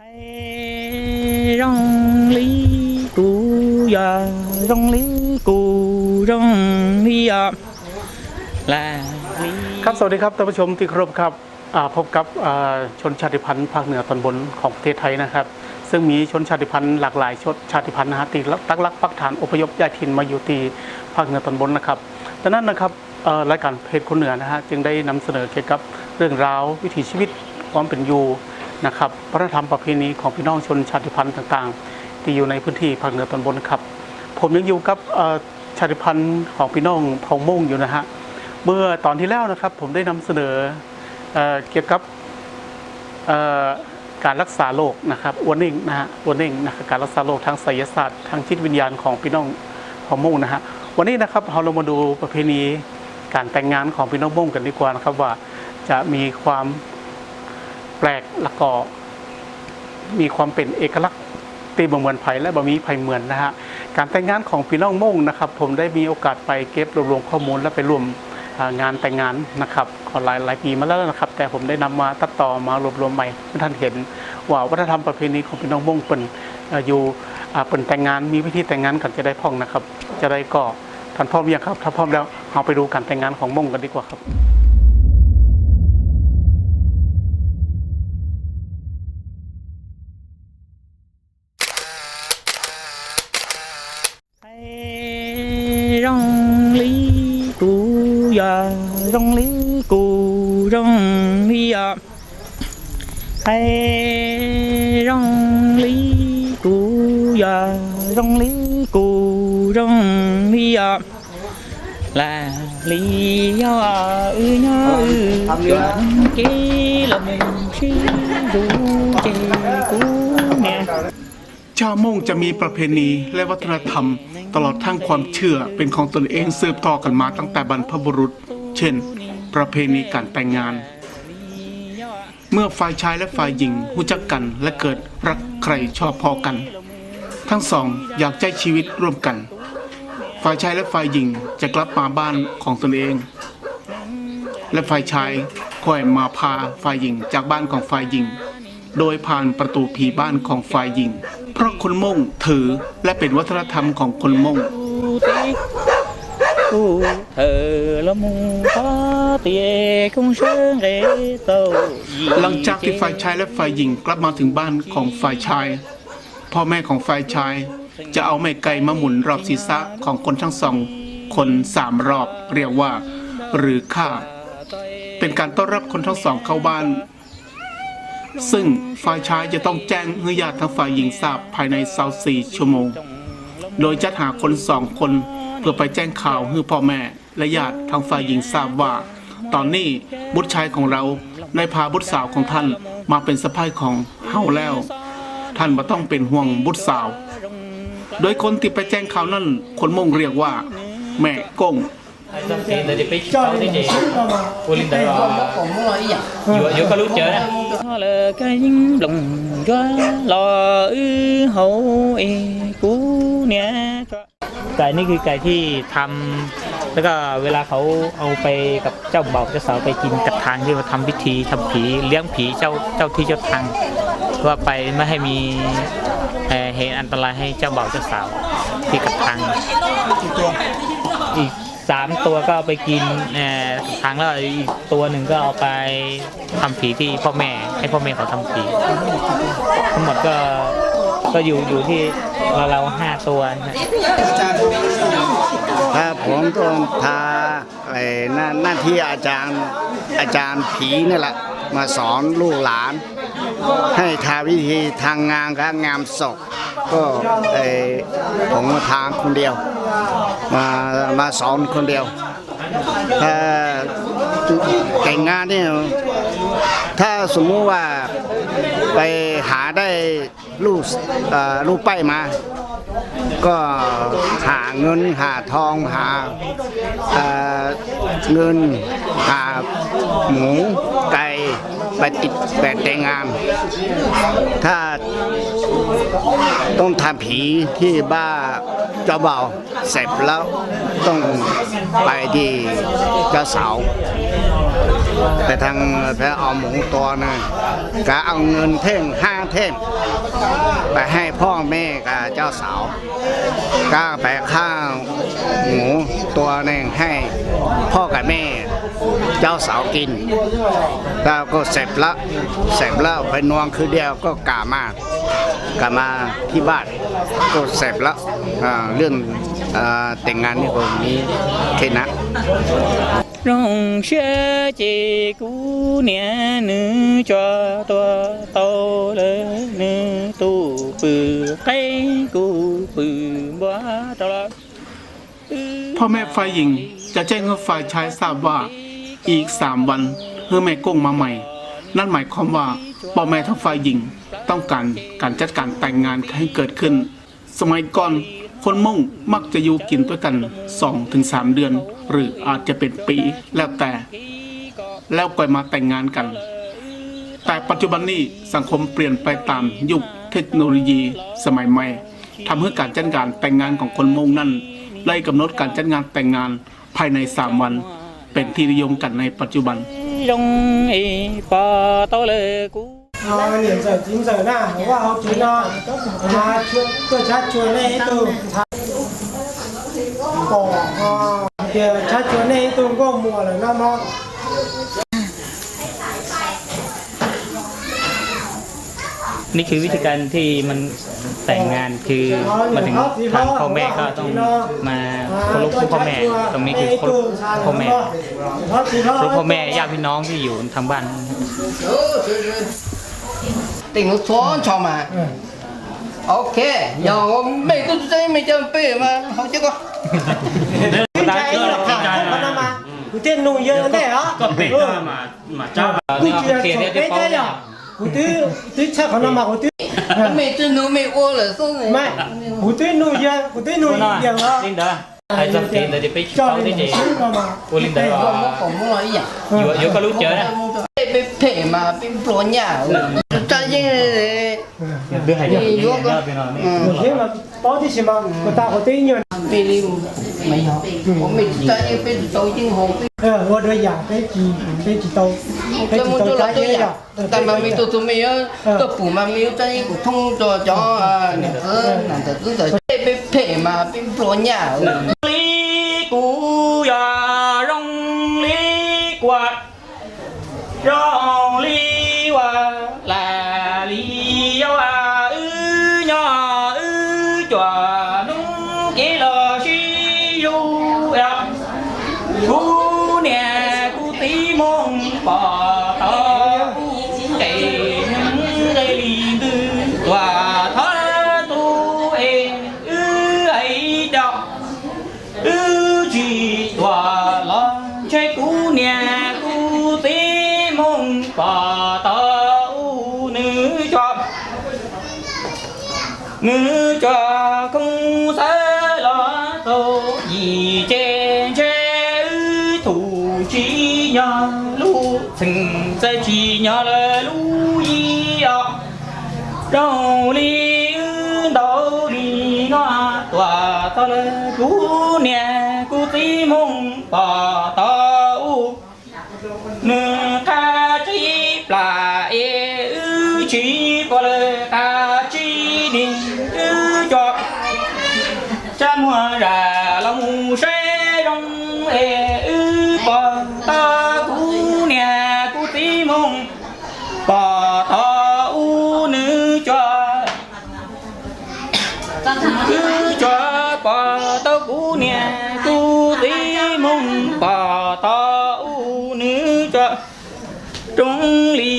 Hay rong lý cụ ya rong lý cụ rong lý ya là lý ครับ สวัสดีครับท่านผู้ชมที่เคารพครับอ่าพบกับอ่าชนชาติพันธุ์ภาคเหนือตอนบนของประเทศไทยนะครับ ซึ่งมีชนชาติพันธุ์หลากหลายชนชาติพันธุ์นะฮะที่ตั้งรักปักฐานอพยพย้ายถิ่นมาอยู่ที่ภาคเหนือตอนบนนะครับดังนั้นนะครับเอ่อรายการเพจคนเหนือนะฮะจึงได้นำเสนอเกี่ยวกับเรื่องราววิถีชีวิตความเป็นอยู่ นะครับวัฒนธรรมประเพณีของพี่น้องชนชาติพันธุ์ต่างๆ ที่อยู่ในพื้นที่ภาคเหนือตอนบนครับ ผมยังอยู่กับชาติพันธุ์ของพี่น้องเผ่ามงอยู่นะฮะเมื่อตอนที่แล้วนะครับผมได้นำเสนอเอเกี่ยวกับการรักษาโรคนะครับวอร์นิ่งนะฮะวอร์นิ่งนะการรักษาโรคทางไสยศาสตร์ทางจิตวิญญาณของพี่น้องของมุ่งนะฮะวันนี้นะครับเราลงมาดูประเพณีการแต่งงานของพี่น้องมุ่งกันดีกว่านะครับว่าจะมีความ แปลกและก็มีความเป็นเอกลักษณ์ตีบ่เหมือนไผ่และบ่มีไผ่เหมือนนะฮะการแต่งงานของพี่น้องม่งนะครับ ผมได้มีโอกาสไปเก็บรวบรวมข้อมูลและไปร่วมงานแต่งงานนะครับขอหลายหลายปีมาแล้วนะครับ แต่ผมได้นำมาตัดต่อมารวบรวมใหม่ให้ท่านเห็น ว่าวัฒนธรรมประเพณีของพี่น้องม่งเป็นอยู่เป็นแต่งงานมีวิธีแต่งงานกันจะได้พ่องนะครับ จะได้ก็ท่านพร้อมยังครับถ้าพร้อมแล้วเราไปดูการแต่งงานของม่งกันดีกว่าครับ ya rong lý cụ rong lý ya Hay rong lý cụ ya rong lý cụ rong lý ya là lý ya ư nhá ư chuyện kỹ là mình chỉ đủ chê cú nè ชาวม่งจะมีประเพณีและวัฒนธรรม ตลอดทั้งความเชื่อเป็นของตนเองสืบต่อกันมาตั้งแต่บรรพบุรุษ เช่น ประเพณีการแต่งงาน เมื่อฝ่ายชายและฝ่ายหญิงรู้จักกันและเกิดรักใครชอบพอกัน ทั้งสองอยากใช้ชีวิตร่วมกัน ฝ่ายชายและฝ่ายหญิงจะกลับมาบ้านของตนเอง และฝ่ายชายค่อยมาพาฝ่ายหญิงจากบ้านของฝ่ายหญิง โดยผ่านประตูผีบ้านของฝ่ายหญิง เพราะคนม่งถือและเป็นวัฒนธรรมของคนม่ง Cụ thờ là mù có tìa không sơn rễ tàu หลังจากที่ฝ่ายชายและฝ่ายหญิงกลับมาถึงบ้านของฝ่ายชาย พ่อแม่ของฝ่ายชาย จะเอาไม้ไก่มาหมุนรอบศีรษะของคนทั้งสอง คนสามรอบเรียกว่า หรือข้าเป็นการต้อนรับคนทั้งสองเข้าบ้าน ซึ่งฝ่ายชายจะต้องแจ้งให้ญาติทั้งฝ่ายหญิงทราบภายใน24ชั่วโมง โดยจัดหาคนสองคน เพื่อไปแจ้งข่าวให้พ่อแม่และญาติทางฝ่ายหญิงทราบว่า ตอนนี้บุตรชายของเราได้พาบุตรสาวของท่านมาเป็นสะพ้ายของเฮาแล้ว ท่านบ่ต้องเป็นห่วงบุตรสาว โดยคนที่ไปแจ้งข่าวนั่นคนมงเรียกว่า แม่กง Thì là đi phía sau thế chị Cô Linh đã Vừa vừa có lúc chơi đó Nó là cái lòng gió lò ư hậu ê cú nè ไก่นี่คือไก่ที่ทำแล้วก็เวลาเขาเอาไปกับเจ้าบ่าวเจ้าสาวไปกินกับทางที่มาทำพิธีทำผีเลี้ยงผีเจ้าเจ้าที่เจ้าทางเพื่อไปไม่ให้มีเอ่อเหตุอันตรายให้เจ้าบ่าวเจ้าสาวที่กับทางอีก สามตัวก็เอาไปกินทางแล้วอีกตัวหนึ่งก็เอาไปทำผีที่พ่อแม่ให้พ่อแม่เขาทำผีทั้งหมดก็ก็อยู่อยู่ที่เราเราห้าตัวนะครับผมต้องพาไอ้หน้าหน้าที่อาจารย์อาจารย์ผีนี่แหละมาสอนลูกหลาน ให้ทาวิธีทางงานกับงามศพ ก็ไอผมมาทางคนเดียว มามาสอนคนเดียวถ้าแต่งงานเนี่ยถ้าสมมุติว่าไปหาได้ลูกลูกไปมา ก็หาเงินหาทองหาเงินหาหมูไก่ ไปติดแปดแต่งงานถ้าต้องทำผีที่บ้านเจ้าบ่าวเสร็จแล้วต้องไปที่เจ้าสาวไปทางแพ้เอาหมูตัวหนึงก็เอาเงินเท่งห้าเท่งไปให้พ่อแม่กับเจ้าสาวก็ไปข้าวหมูตัวหนึ่งให้พ่อกับแม่ เจ้าสาวกินแล้วก็เสร็จละเสร็จแล้วไปนอนคืนเดียวก็กลับมากลับมาที่บ้านก็เสร็จละอ่าเรื่องอ่าแต่งงานนี่ก็มีแค่นั้น rong xe chỉ cú nhẹ nữ cho tua tô lơ nữ tu bự cây cú bự bá cho la พ่อแม่ฝ่ายหญิงจะแจ้งให้ฝ่ายชายทราบว่า อีก3วันเพื่อแม่ก้งมาใหม่ นั่นหมายความว่าพ่อแม่ทั้งฝ่ายหญิงต้องการการจัดการแต่งงานให้เกิดขึ้น สมัยก่อนคนมงมักจะอยู่กินด้วยกัน 2-3 เดือน หรืออาจจะเป็นปีแล้วแต่ แล้วก็มาแต่งงานกัน แต่ปัจจุบันนี้สังคมเปลี่ยนไปตามยุคเทคโนโลยีสมัยใหม่ทำให้การจัดการแต่งงานของคนมงนั้นไล่กำหนดการจัดงานแต่งงานภายใน 3 วัน เป็นที่นิยมกันในปัจจุบันกูชัดชวนในตุ้ก็มัวเลยน้อ นี่คือวิธีการที่มันแต่งงานคือมาถึงทางพ่อแม่ก็ต้องมาเคารพผู้พ่อแม่ ตรงนี้คือคาพ่อแม่เคารพ่อแม่ญาติพี่น้องที่อยู่ทางบ้าน tỉnh nó xóa บมาโอเค giờ mày tôi thấy ไม่จำเป็นมา không chứ có ใจหลักฐานมากูเต้นนุ่งเยอะแน่เหรอก็เป็ดมามาเจ้าเนี่ยโอเคเนี่ยเดี๋ยวเขา 我对对吃可能嘛，我对。每次都没饿了，送人。没，我对弄一，我对弄一点了。领导，还是领导的被搞的这，我领导啊。有有个路桥呢。被被赔嘛，被破 nhà，张先生。你有个，嗯。包的是吗？我大伙对你们。贝利没有，我们在一辈子都已经好。嗯，我的牙被几被几刀，被几刀扎裂了。但妈咪都都没有，都补妈咪在一个通着叫啊，那个那个子的被被赔嘛，被破 nhà. Lý cú ya rong lý quạt. Rồi. Ngư cho không sẽ lo tô gì chê chê ư thủ chi nhà lu từng sẽ chi nhà là lu y à đâu li ư đâu li nó tòa ta là cú nè cú tí mong bà ta u nửa ca chi là e ư chi có lời cha mua ra lòng sẽ rong e ư bà ta cú nè cú tí mong bà ta u nữ cho cứ cho bà ta cú nè cú tí mong bà ta u nữ cho trong lì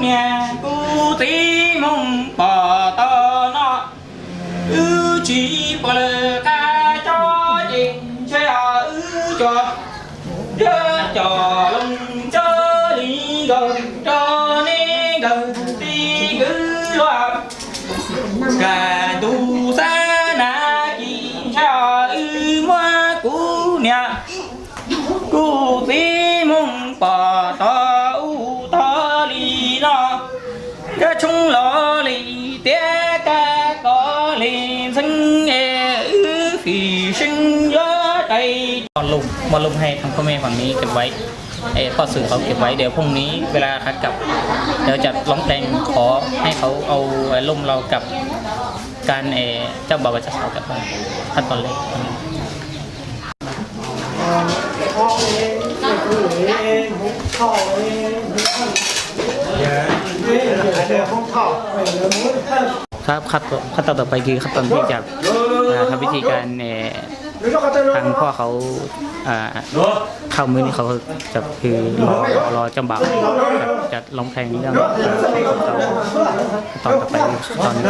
cú nhà cú มอบลมให้ทางพ่อแม่ฝั่งนี้เก็บไว้ไอ้พ่อสื่อเขาเก็บไว้เดี๋ยวพรุ่งนี้เวลาคัดกลับเดี๋ยวจะร้องเพลงขอให้เขาเอาไอ้ล่มเรากับการเอเจ้าบ่าวกับเจ้าสาวกับขั้นตอนแรกพ่อเองเด็กผู้หญิงเองพ่อเองเดี๋ยวเดี๋ยวห้องพ่อเดี๋ยวมึงท่านครับขั้นตอนต่อไปคือขั้นตอนที่จะทำวิธีการ ทางพ่อเขาเข้ามือนี่เขาจะคือรอรอรอเจ้าบ่าวแบบจะร้องเพลงเรื่องเอ่อเพลงของเขาตอนต่อไปคือตอนนี้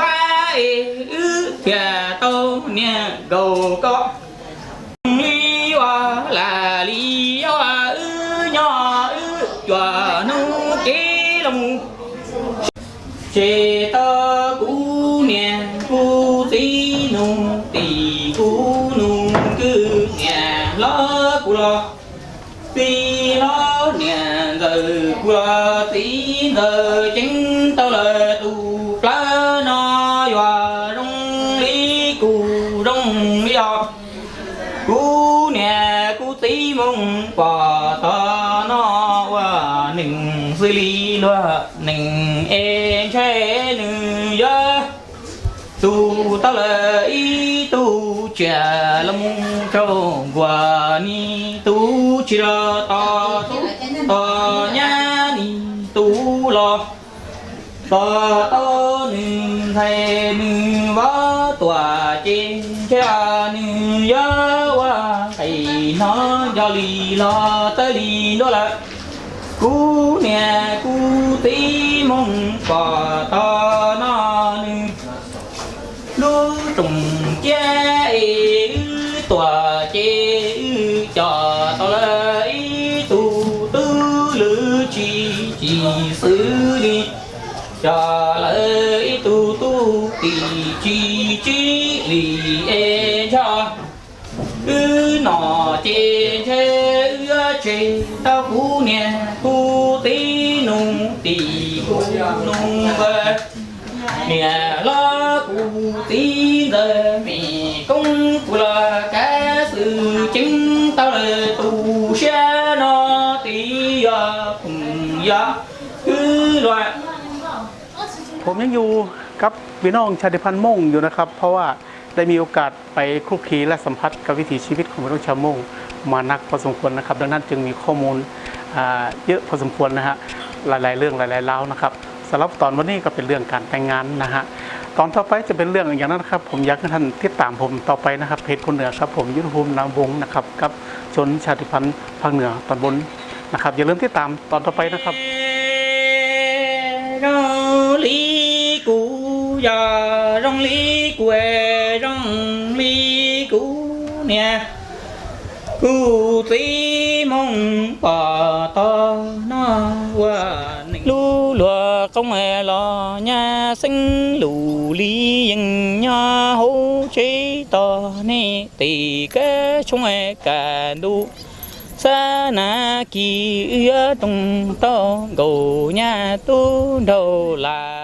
ba ư kìa tô nè gầu qua tí giờ chính tao là tu lá no và rong lý, cù rong lý họ cú nè, cú tí mông bò ta nó và nình xử lý nữa nình, em che nữ gia tu ta là ý tu trẻ lâm trong quả ni tu chỉ ra tao ta ta nừng thầy nừng võ tòa trên cha nừng ya wa thầy nó do lì lo tới lì đó là cú nè cú tí mong quả ta nó nừng lu trùng cha ư tòa chi lì e cho ư nọ chê chê ư chê tao cú nè cú tí nung tì cú nung về nè lo cú tí giờ mì công cú là cá sự chứng tao là tu xe nó tí giờ cùng giờ cứ loại ผมยังอยู่กับพี่น้องชาติพันธุ์ม่งอยู่นะครับ เพราะว่า ได้มีโอกาสไปคลุกคลีและสัมผัสกับวิถีชีวิตของพี่น้องชาวมงมานักพอสมควรนะครับ ดังนั้นจึงมีข้อมูลเยอะพอสมควรนะฮะหลายๆ เรื่องหลายๆเล่านะครับสำหรับตอนวันนี้ก็เป็นเรื่องการแต่งงานนะฮะตอนต่อไปจะเป็นเรื่องอย่างนั้นนะครับ ผมอยากให้ท่านติดตามผมต่อไปนะครับเพจคนเหนือครับ ผมยุทธภูมินามวงศ์นะครับกับชนชาติพันธุ์ภาคเหนือตอนบนนะครับ อย่าลืมติดตามตอนต่อไปนะครับ Go. Giờ rong lý quê, rong lý cũ nè. Cú tí mong bà to, nó qua lu lùa công nghệ lò nhà sinh lù lý yên nhà hô chế to nè tì cái chung hề cả đu. Sa na kỳ ưa tung to gầu nhà tu đầu là